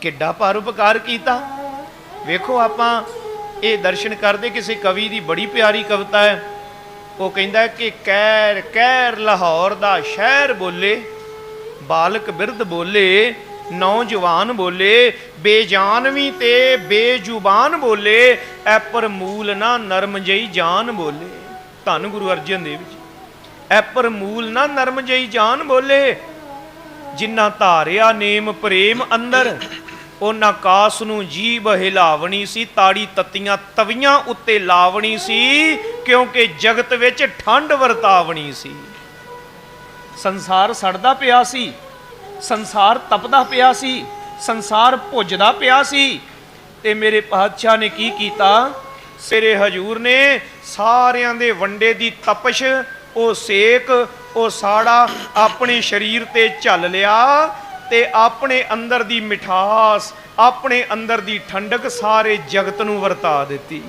ਕਿੱਡਾ ਭਾਰ ਉਪਕਾਰ ਕੀਤਾ। ਵੇਖੋ ਆਪਾਂ ਇਹ ਦਰਸ਼ਨ ਕਰਦੇ ਕਿਸੇ ਕਵੀ ਦੀ ਬੜੀ ਪਿਆਰੀ ਕਵਿਤਾ ਹੈ। ਉਹ ਕਹਿੰਦਾ ਕਿ ਕਹਿਰ ਕਹਿਰ ਲਾਹੌਰ ਦਾ ਸ਼ਹਿਰ ਬੋਲੇ, ਬਾਲਕ ਬਿਰਧ ਬੋਲੇ, ਨੌਜਵਾਨ ਬੋਲੇ ਬੇਜਾਨਵੀ ਤੇ ਬੇਜ਼ੁਬਾਨ ਬੋਲੇ, ਐ ਪਰ ਮੂਲ ਨਾ ਨਰਮ ਜਈ ਜਾਨ ਬੋਲੇ। ਧੰਨ ਗੁਰੂ ਅਰਜਨ ਦੇਵ ਜੀ, ਐ ਪਰ ਮੂਲ ਨਾ ਨਰਮ ਜਈ ਜਾਨ ਬੋਲੇ, ਜਿਨ੍ਹਾਂ ਧਾਰਿਆ ਨੇਮ ਪ੍ਰੇਮ ਅੰਦਰ ਉਹਨਾਂ ਕਾਸ ਨੂੰ ਜੀਬ ਹਿਲਾਵਣੀ ਸੀ, ਤਾੜੀ ਤਤੀਆਂ ਤਵੀਆਂ ਉੱਤੇ ਲਾਵਣੀ ਸੀ, ਕਿਉਂਕਿ ਜਗਤ ਵਿੱਚ ਠੰਡ ਵਰਤਾਵਣੀ ਸੀ। ਸੰਸਾਰ ਸੜਦਾ ਪਿਆ ਸੀ, ਸੰਸਾਰ ਤਪਦਾ ਪਿਆ ਸੀ, ਸੰਸਾਰ ਭੁੱਜਦਾ ਪਿਆ ਸੀ। ਤੇ ਮੇਰੇ ਪਾਤਸ਼ਾਹ ਨੇ ਕੀ ਕੀਤਾ? ਸਿਰੇ ਹਜੂਰ ਨੇ ਸਾਰਿਆਂ ਦੇ ਵੰਡੇ ਦੀ ਤਪਸ਼, ਉਹ ਸੇਕ, ਉਹ ਸਾੜਾ ਆਪਣੇ ਸਰੀਰ ਤੇ ਝੱਲ ਲਿਆ। ਤੇ ਆਪਣੇ ਅੰਦਰ ਦੀ ਮਿਠਾਸ ਆਪਣੇ ਅੰਦਰ ਦੀ ਠੰਡਕ ਸਾਰੇ ਜਗਤ ਨੂੰ ਵਰਤਾ ਦਿੱਤੀ।